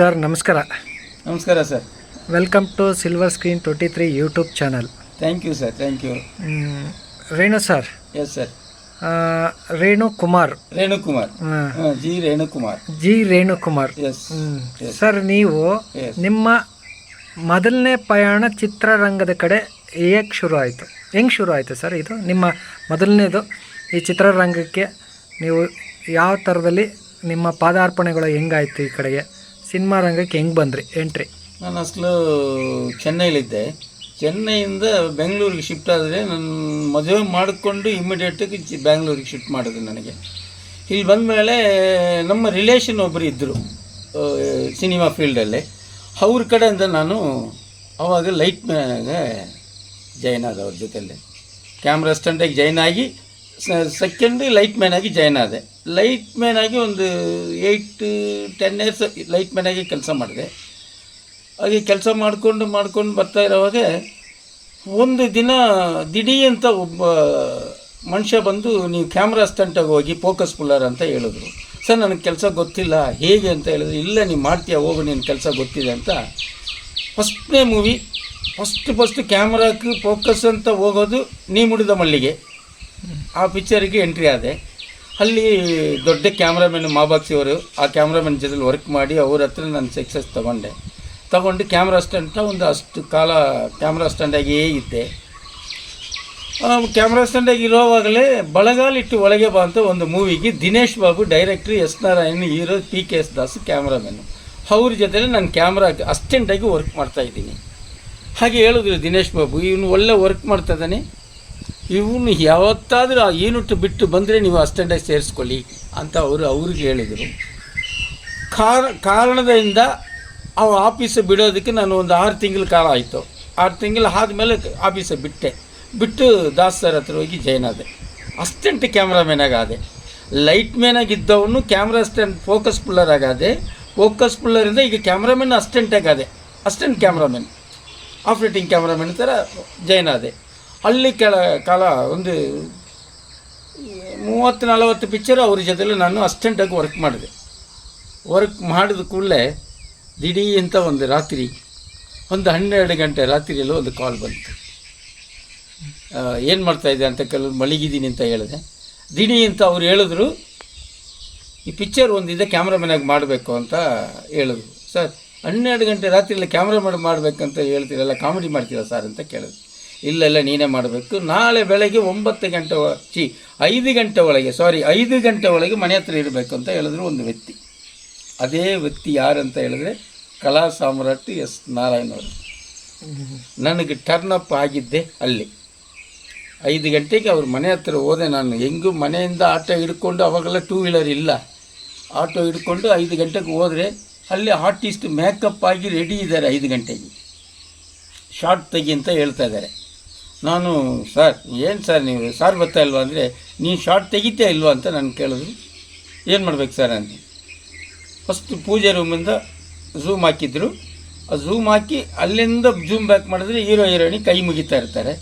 Sir ನಮಸ್ಕಾರ. ನಮಸ್ಕಾರ sir. Welcome to silver screen twenty three YouTube channel thank you sir thank you Renu sir. Yes sir Renu Kumar. Renukumar Kumar. G G Renukumar ji Renu Kumar. Yes sir ನೀವು Yes. ನಿಮ್ಮ ಮೊದಲನೇ ಪ್ರಯಾಣ ಚಿತ್ರರಂಗದ ಕಡೆ ಹೇಗೆ ಶುರು ಆಯಿತು? ಹೆಂಗೆ ಶುರು ಆಯಿತು ಸರ್ ಇದು? ನಿಮ್ಮ ಮೊದಲನೇದು ಈ ಚಿತ್ರರಂಗಕ್ಕೆ ನೀವು ಯಾವ ಥರದಲ್ಲಿ ನಿಮ್ಮ ಪಾದಾರ್ಪಣೆಗಳು ಹೆಂಗಾಯ್ತು ಈ ಕಡೆಗೆ? ಸಿನಿಮಾ ರಂಗಕ್ಕೆ ಹೆಂಗೆ ಬಂದ್ರಿ? ಎಂಟ್ರಿ ನಾನು ಅಸಲು ಚೆನ್ನೈಲಿದ್ದೆ. ಚೆನ್ನೈಯಿಂದ ಬೆಂಗಳೂರಿಗೆ ಶಿಫ್ಟ್ ಆದರೆ ನಾನು ಮದುವೆ ಮಾಡಿಕೊಂಡು ಇಮಿಡಿಯೇಟಾಗಿ ಚಿ ಬ್ಯಾಂಗ್ಳೂರಿಗೆ ಶಿಫ್ಟ್ ಮಾಡಿದ್ರು ನನಗೆ. ಇಲ್ಲಿ ಬಂದ ಮೇಲೆ ನಮ್ಮ ರಿಲೇಷನ್ ಒಬ್ಬರು ಇದ್ದರು ಸಿನಿಮಾ ಫೀಲ್ಡಲ್ಲಿ ಅವ್ರ ಕಡೆಯಿಂದ ನಾನು ಅವಾಗ ಲೈಟ್ ಮ್ಯಾನಾಗೆ ಜಾಯ್ನ್ ಆದ ಅವ್ರ ಜೊತೆಯಲ್ಲಿ. ಕ್ಯಾಮ್ರಾ ಸ್ಟಂಟಾಗಿ ಜಾಯ್ನ್ ಆಗಿ ಸೆಕೆಂಡ್ ಲೈಟ್ ಮ್ಯಾನ್ ಆಗಿ ಜಾಯ್ನ್ ಆದೆ. ಲೈಟ್ ಮ್ಯಾನ್ ಆಗಿ ಒಂದು eight ten years light man ಆಗಿ ಕೆಲಸ ಮಾಡಿದೆ. ಹಾಗೆ ಕೆಲಸ ಮಾಡಿಕೊಂಡು ಮಾಡ್ಕೊಂಡು ಬರ್ತಾ ಇರೋವಾಗ ಒಂದು ದಿನ ದಿಢೀ ಅಂತ ಒಬ್ಬ ಮನುಷ್ಯ ಬಂದು, ನೀವು ಕ್ಯಾಮ್ರಾ ಸ್ಟಂಟಾಗಿ ಹೋಗಿ ಫೋಕಸ್ ಪುಲ್ಲರ್ ಅಂತ ಹೇಳಿದ್ರು. ಸರ್, ನನಗೆ ಕೆಲಸ ಗೊತ್ತಿಲ್ಲ. ಹೇಗೆ ಅಂತ ಹೇಳಿದ್ರು. ಇಲ್ಲ, ನೀವು ಮಾಡ್ತೀಯ? ಹೋಗು ನಿನ್ನ ಕೆಲಸ ಗೊತ್ತಿದೆ ಅಂತ. ಫಸ್ಟ್ನೇ ಮೂವಿ ಫಸ್ಟ್ ಫಸ್ಟ್ ಕ್ಯಾಮ್ರಾಕ್ಕೆ ಫೋಕಸ್ ಅಂತ ಹೋಗೋದು, ನೀ ಮುಡಿದ ಮಲ್ಲಿಗೆ. ಆ ಪಿಕ್ಚರಿಗೆ ಎಂಟ್ರಿ ಆದೆ. ಅಲ್ಲಿ ದೊಡ್ಡ ಕ್ಯಾಮ್ರಾಮನ್ ಮಾಬಾಕ್ಸಿ ಅವರು, ಆ ಕ್ಯಾಮ್ರಾಮನ್ ಜೊತೆಲಿ ವರ್ಕ್ ಮಾಡಿ ಅವ್ರ ಹತ್ರ ನಾನು ಸಕ್ಸಸ್ ತೊಗೊಂಡೆ. ತಗೊಂಡು ಕ್ಯಾಮ್ರಾ ಸ್ಟ್ಯಾಂಡ್ ಒಂದು ಅಷ್ಟು ಕಾಲ ಕ್ಯಾಮ್ರಾ ಸ್ಟ್ಯಾಂಡಾಗಿಯೇ ಇದ್ದೆ. ಕ್ಯಾಮ್ರಾ ಸ್ಟ್ಯಾಂಡಾಗಿ ಇರೋವಾಗಲೇ ಬಳಗಾಲಿಟ್ಟು ಒಳಗೆ ಬಾ ಅಂತ ಒಂದು ಮೂವಿಗೆ Dinesh Babu directory S Narayan hero P K S Das ಕ್ಯಾಮ್ರಾಮನ್ನು ಅವ್ರ ಜೊತೆಲಿ ನಾನು ಕ್ಯಾಮ್ರಾ ಅಸ್ಟೆಂಟಾಗಿ ವರ್ಕ್ ಮಾಡ್ತಾಯಿದ್ದೀನಿ ಹಾಗೆ ಹೇಳಿದ್ರು ದಿನೇಶ್ ಬಾಬು, ಇವನು ಒಳ್ಳೆ ವರ್ಕ್ ಮಾಡ್ತಾ ಇದ್ದಾನೆ. ಇವನು ಯಾವತ್ತಾದರೂ ಆ ಬಿಟ್ಟು ಬಂದರೆ ನೀವು ಅಸ್ಟೆಂಟಾಗಿ ಸೇರಿಸ್ಕೊಳ್ಳಿ ಅಂತ ಅವರು ಅವ್ರಿಗೆ ಹೇಳಿದರು. ಕಾರ, ಕಾರಣದಿಂದ ಆ ಆಫೀಸ್ ಬಿಡೋದಕ್ಕೆ ನಾನು ಒಂದು ಆರು ತಿಂಗಳ ಕಾಲ ಆಯಿತು. ಆರು ತಿಂಗಳು ಆದಮೇಲೆ ಆಫೀಸ ಬಿಟ್ಟೆ. ಬಿಟ್ಟು ದಾಸ್ ಹತ್ರ ಹೋಗಿ ಜಾಯ್ನ್ ಆದೆ. ಅಸ್ಟೆಂಟ್ ಕ್ಯಾಮ್ರಾಮ್ಯಾನಾಗ ಆದೆ ಲೈಟ್ ಮ್ಯಾನಾಗಿದ್ದವನು ಕ್ಯಾಮ್ರಾ ಅಸ್ಟೆಂಟ್ ಫೋಕಸ್ ಪುಲ್ಲರ್ ಆಗಾದೆ. ಫೋಕಸ್ ಪುಲ್ಲರಿಂದ ಈಗ ಕ್ಯಾಮ್ರಾಮನ್ ಅಸ್ಟೆಂಟಾಗಿ ಆಗಾದೆ. Assistant cameraman. ಆಪ್ರೇಟಿಂಗ್ ಕ್ಯಾಮ್ರಾಮನ್ ಥರ ಜಾಯ್ನ್ ಆದೆ. ಅಲ್ಲಿ ಕೆಳ ಕಾಲ ಒಂದು ಮೂವತ್ತು, ನಲವತ್ತು ಪಿಕ್ಚರ್ ಅವ್ರ ಜೊತೆಲಿ ನಾನು ಅಸ್ಟೆಂಟಾಗಿ ವರ್ಕ್ ಮಾಡಿದೆ. ವರ್ಕ್ ಮಾಡಿದ ಕೂಡಲೇ ದಿಢೀ ಅಂತ ಒಂದು ರಾತ್ರಿ, ಒಂದು ಹನ್ನೆರಡು ಗಂಟೆ ರಾತ್ರಿಯಲ್ಲೂ ಒಂದು ಕಾಲ್ ಬಂತು. ಏನು ಮಾಡ್ತಾಯಿದ್ದೆ ಅಂತ ಕೆಲವು ಮಲಗಿದ್ದೀನಿ ಅಂತ ಹೇಳಿದೆ. ದಿಢೀ ಅಂತ ಅವ್ರು ಹೇಳಿದ್ರು, ಈ ಪಿಕ್ಚರ್ ಒಂದಿದೆ ಕ್ಯಾಮ್ರಾಮನಾಗಿ ಮಾಡಬೇಕು ಅಂತ ಹೇಳಿದ್ರು. ಸರ್, ಹನ್ನೆರಡು ಗಂಟೆ ರಾತ್ರಿಯಲ್ಲಿ ಕ್ಯಾಮ್ರಾಮನ್ ಮಾಡಬೇಕಂತ ಹೇಳ್ತೀರಲ್ಲ ಕಾಮಿಡಿ ಮಾಡ್ತೀರಾ ಸರ್ ಅಂತ ಕೇಳಿದ್ರು. ಇಲ್ಲ ಇಲ್ಲ ನೀನೇ ಮಾಡಬೇಕು. ನಾಳೆ ಬೆಳಗ್ಗೆ ಒಂಬತ್ತು ಗಂಟೆ ಚಿ ಐದು ಗಂಟೆ ಒಳಗೆ ಸಾರಿ ಐದು ಗಂಟೆ ಒಳಗೆ ಮನೆ ಹತ್ರ ಇರಬೇಕು ಅಂತ ಹೇಳಿದ್ರು ಒಂದು ವ್ಯಕ್ತಿ. ಅದೇ ವ್ಯಕ್ತಿ ಯಾರಂತ ಹೇಳಿದ್ರೆ ಕಲಾ ಸಾಮ್ರಾಟ್ ಎಸ್ ನಾರಾಯಣವರು ನನಗೆ ಟರ್ನ್ ಅಪ್ ಆಗಿದ್ದೆ ಅಲ್ಲಿ. ಐದು ಗಂಟೆಗೆ ಅವ್ರ ಮನೆ ಹತ್ರ ಹೋದೆ ನಾನು. ಹೆಂಗೂ ಮನೆಯಿಂದ ಆಟೋ ಹಿಡ್ಕೊಂಡು ಅವಾಗೆಲ್ಲ ಟೂ ವೀಲರ್ ಇಲ್ಲ. ಆಟೋ ಹಿಡ್ಕೊಂಡು ಐದು ಗಂಟೆಗೆ ಹೋದರೆ ಅಲ್ಲಿ ಆರ್ಟಿಸ್ಟ್ ಮೇಕಪ್ ಆಗಿ ರೆಡಿ ಇದ್ದಾರೆ ಐದು ಗಂಟೆಗೆ. ಶಾರ್ಟ್ ತೆಗಿ ಅಂತ ಹೇಳ್ತಾ ಇದ್ದಾರೆ. ನಾನು, ಸರ್, ಏನು ಸರ್ ನೀವು? ಸಾರ್ ಬರ್ತಾ ಇಲ್ವಾ ಅಂದರೆ ನೀನು ಶಾರ್ಟ್ ತೆಗಿತೀಯ ಇಲ್ವಾ ಅಂತ ನಾನು ಕೇಳಿದ್ರು. ಏನು ಮಾಡ್ಬೇಕು ಸರ್ ಅಂತ. ಫಸ್ಟ್ ಪೂಜೆ ರೂಮಿಂದ ಝೂಮ್ ಹಾಕಿದ್ರು. ಆ ಝೂಮ್ ಹಾಕಿ ಅಲ್ಲಿಂದ ಝೂಮ್ ಬ್ಯಾಕ್ ಮಾಡಿದ್ರೆ ಹೀರೋ, ಹೀರೋಯಿನಿ ಕೈ ಮುಗಿತಾ ಇರ್ತಾರೆ.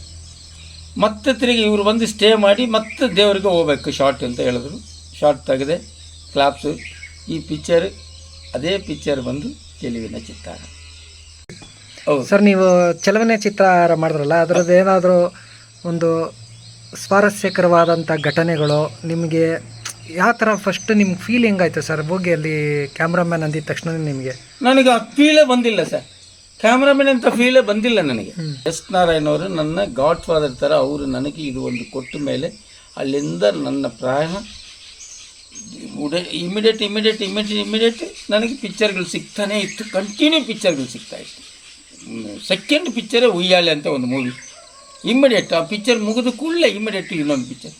ಮತ್ತೆ ತಿರುಗಿ ಇವರು ಬಂದು ಸ್ಟೇ ಮಾಡಿ ಮತ್ತೆ ದೇವರಿಗೆ ಹೋಗ್ಬೇಕು ಶಾರ್ಟ್ ಅಂತ ಹೇಳಿದ್ರು. ಶಾರ್ಟ್ ತೆಗೆದೆ ಕ್ಲಾಪ್ಸು ಈ ಪಿಕ್ಚರ್ ಅದೇ ಪಿಕ್ಚರ್ ಬಂದು ಚೆಲುವಿನ ಚಿತ್ತಾರ ಸರ್ ನೀವು ಚಲವನೆ ಚಿತ್ರ ಮಾಡಿದ್ರಲ್ಲ ಅದರದ್ದು ಏನಾದರೂ ಒಂದು ಸ್ವಾರಸ್ಯಕರವಾದಂಥ ಘಟನೆಗಳು ನಿಮಗೆ ಯಾವ ಥರ ಫಸ್ಟ್ ನಿಮ್ಗೆ ಫೀಲ್ ಹೆಂಗಾಯ್ತು ಸರ್ ಹೋಗಿ ಅಲ್ಲಿ ಕ್ಯಾಮ್ರಾಮ್ಯಾನ್ ಅಂದಿದ ತಕ್ಷಣ ನಿಮಗೆ? ನನಗೆ ಆ ಫೀಲೇ ಬಂದಿಲ್ಲ ಸರ್. ಕ್ಯಾಮ್ರಾಮನ್ ಅಂತ ಫೀಲೇ ಬಂದಿಲ್ಲ ನನಗೆ. ಎಸ್ ನಾರಾಯಣ್ ಅವರು ನನ್ನ ಗಾಡ್ ಫಾದರ್ ಥರ ಅವರು ನನಗೆ ಇದು ಒಂದು ಕೊಟ್ಟ ಮೇಲೆ ಅಲ್ಲಿಂದ ನನ್ನ ಪ್ರಾಯ ಇಮಿಡಿಯೇಟ್ ಇಮಿಡಿಯೇಟ್ ಇಮಿಡಿಯೇಟ್ ಇಮಿಡಿಯೇಟ್ ನನಗೆ ಪಿಕ್ಚರ್ಗಳು ಸಿಗ್ತಾನೆ ಇತ್ತು ಕಂಟಿನ್ಯೂ ಪಿಕ್ಚರ್ಗಳು ಸಿಗ್ತಾ ಇತ್ತು. ಸೆಕೆಂಡ್ ಪಿಕ್ಚರೇ ಉಯ್ಯಾಲೆ ಅಂತ ಒಂದು ಮೂವಿ ಇಮ್ಮಿಡಿಯೇಟ್ ಆ ಪಿಕ್ಚರ್ ಮುಗಿದ ಕೂಡಲೇ ಇಮ್ಮಿಡಿಯೇಟ್ ಇನ್ನೊಂದು ಪಿಕ್ಚರ್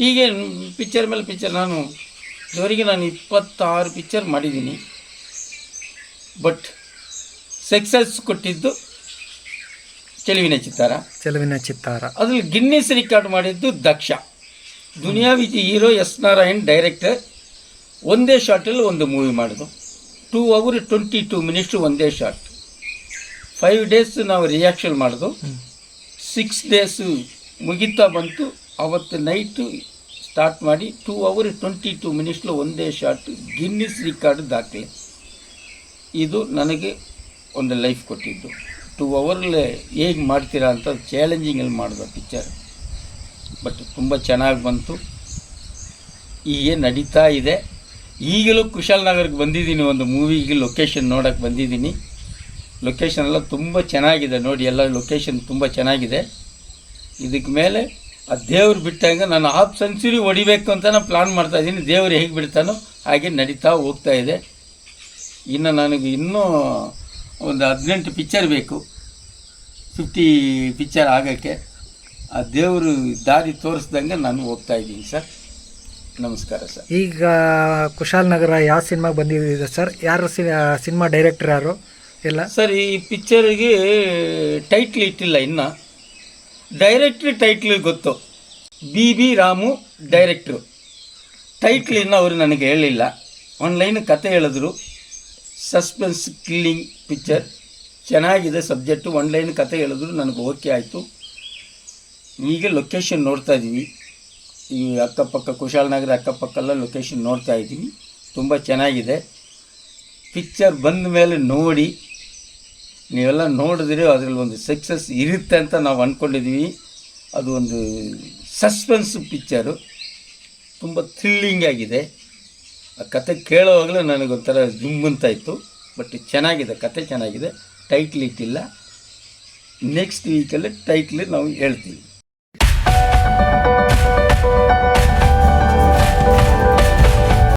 ಹೀಗೆ ಪಿಕ್ಚರ್ ಮೇಲೆ ಪಿಕ್ಚರ್ ನಾನು ಇದುವರೆಗೆ ನಾನು ಇಪ್ಪತ್ತಾರು ಪಿಕ್ಚರ್ ಮಾಡಿದ್ದೀನಿ. ಬಟ್ ಸಕ್ಸಸ್ ಕೊಟ್ಟಿದ್ದು ಚೆಲುವಿನ ಚಿತ್ತಾರ. ಚೆಲುವಿನ ಚಿತ್ತಾರ. ಅದ್ರಲ್ಲಿ ಗಿನ್ನಿಸ್ ರೆಕಾರ್ಡ್ ಮಾಡಿದ್ದು Daksha. Duniya Viji hero S Narayan director ಒಂದೇ ಶಾರ್ಟಲ್ಲಿ ಒಂದು ಮೂವಿ ಮಾಡಿದ್ರು. Two hour twenty two minutes ಒಂದೇ ಶಾರ್ಟ್ ಫೈವ್ ಡೇಸ್ ನಾವು ರಿಯಾಕ್ಷನ್ ಮಾಡೋದು. ಸಿಕ್ಸ್ ಡೇಸು ಮುಗಿತಾ ಬಂತು. ಅವತ್ತು ನೈಟು ಸ್ಟಾರ್ಟ್ ಮಾಡಿ ಟೂ ಅವರ್ ಟ್ವೆಂಟಿ ಟೂ ಮಿನಿಟ್ಸ್ಲು ಒಂದೇ ಶಾರ್ಟ್ ಗಿನ್ನಿಸ್ ರಿಕಾರ್ಡ್ ದಾಖಲೆ. ಇದು ನನಗೆ ಒಂದು ಲೈಫ್ ಕೊಟ್ಟಿದ್ದು. ಟೂ ಅವರ್ಲೆ ಹೇಗೆ ಮಾಡ್ತೀರಾ ಅಂತ ಚಾಲೆಂಜಿಂಗಲ್ಲಿ ಮಾಡಿದ ಪಿಕ್ಚರ್ ಬಟ್ ತುಂಬ ಚೆನ್ನಾಗಿ ಬಂತು. ಹೀಗೆ ನಡೀತಾ ಇದೆ. ಈಗಲೂ ಕುಶಾಲನಗರಕ್ಕೆ ಬಂದಿದ್ದೀನಿ ಒಂದು ಮೂವಿಗೆ ಲೊಕೇಶನ್ ನೋಡೋಕ್ಕೆ ಬಂದಿದ್ದೀನಿ. ಲೊಕೇಶನ್ ಎಲ್ಲ ತುಂಬ ಚೆನ್ನಾಗಿದೆ ನೋಡಿ, ಎಲ್ಲ ಲೊಕೇಶನ್ ತುಂಬ ಚೆನ್ನಾಗಿದೆ. ಇದಕ್ಕೆ ಮೇಲೆ ಆ ದೇವ್ರು ಬಿಟ್ಟಂಗೆ ನಾನು ಹಾಫ್ ಸೆಂಚುರಿ ಹೊಡಿಬೇಕು ಅಂತ ನಾನು ಪ್ಲಾನ್ ಮಾಡ್ತಾ ಇದ್ದೀನಿ. ದೇವ್ರು ಹೇಗೆ ಬಿಡ್ತಾನೋ ಹಾಗೆ ನಡೀತಾ ಹೋಗ್ತಾ ಇದೆ. ಇನ್ನು ನನಗೆ ಇನ್ನೂ ಒಂದು ಹದಿನೆಂಟು ಪಿಕ್ಚರ್ ಬೇಕು. ಫಿಫ್ಟಿ ಪಿಕ್ಚರ್ ಆಗೋಕ್ಕೆ. ಆ ದೇವರು ದಾರಿ ತೋರಿಸ್ದಂಗೆ ನಾನು ಹೋಗ್ತಾ ಇದ್ದೀನಿ ಸರ್. ನಮಸ್ಕಾರ ಸರ್. ಈಗ ಕುಶಾಲ್ ನಗರ ಯಾವ ಸಿನಿಮಾಗೆ ಬಂದಿದೆ ಸರ್? ಯಾರು ಸಿನಿಮಾ ಡೈರೆಕ್ಟರ್ ಯಾರು? ಎಲ್ಲ ಸರ್, ಈ ಪಿಕ್ಚರಿಗೆ ಟೈಟ್ಲ್ ಇಟ್ಟಿಲ್ಲ ಇನ್ನು. ಡೈರೆಕ್ಟ್ರಿ ಟೈಟ್ಲ್ ಗೊತ್ತು. B B Ramu director title ಇನ್ನು ಅವರು ನನಗೆ ಹೇಳಿಲ್ಲ. ಆನ್ಲೈನ್ ಕತೆ ಹೇಳಿದ್ರು. ಸಸ್ಪೆನ್ಸ್ ಕಿಲ್ಲಿಂಗ್ ಪಿಕ್ಚರ್ ಚೆನ್ನಾಗಿದೆ ಸಬ್ಜೆಕ್ಟು ಆನ್ಲೈನ್ ಕತೆ ಹೇಳಿದ್ರು, ನನಗೆ ಓಕೆ ಆಯಿತು. ಈಗ ಲೊಕೇಶನ್ ನೋಡ್ತಾ ಇದ್ದೀವಿ. ಈ ಅಕ್ಕಪಕ್ಕ ಕುಶಾಲನಗರ ಅಕ್ಕಪಕ್ಕೆಲ್ಲ ಲೊಕೇಶನ್ ನೋಡ್ತಾ ಇದ್ದೀವಿ. ತುಂಬ ಚೆನ್ನಾಗಿದೆ. ಪಿಕ್ಚರ್ ಬಂದ ಮೇಲೆ ನೋಡಿ. ನೀವೆಲ್ಲ ನೋಡಿದ್ರೆ ಅದರಲ್ಲಿ ಒಂದು ಸಕ್ಸಸ್ ಇರುತ್ತೆ ಅಂತ ನಾವು ಅಂದ್ಕೊಂಡಿದ್ದೀವಿ ಅದು ಒಂದು ಸಸ್ಪೆನ್ಸ್ ಪಿಕ್ಚರು ತುಂಬ ಥ್ರಿಲ್ಲಿಂಗ್ ಆಗಿದೆ. ಆ ಕತೆ ಕೇಳೋವಾಗಲೇ ನನಗೊಂಥರ ಜುಮ್ ಅಂತ ಇತ್ತು ಬಟ್ ಚೆನ್ನಾಗಿದೆ, ಕತೆ ಚೆನ್ನಾಗಿದೆ. ಟೈಟ್ಲ್ ಇಟ್ಟಿಲ್ಲ. ನೆಕ್ಸ್ಟ್ ವೀಕಲ್ಲಿ ಟೈಟ್ಲ್ ನಾವು ಹೇಳ್ತೀವಿ.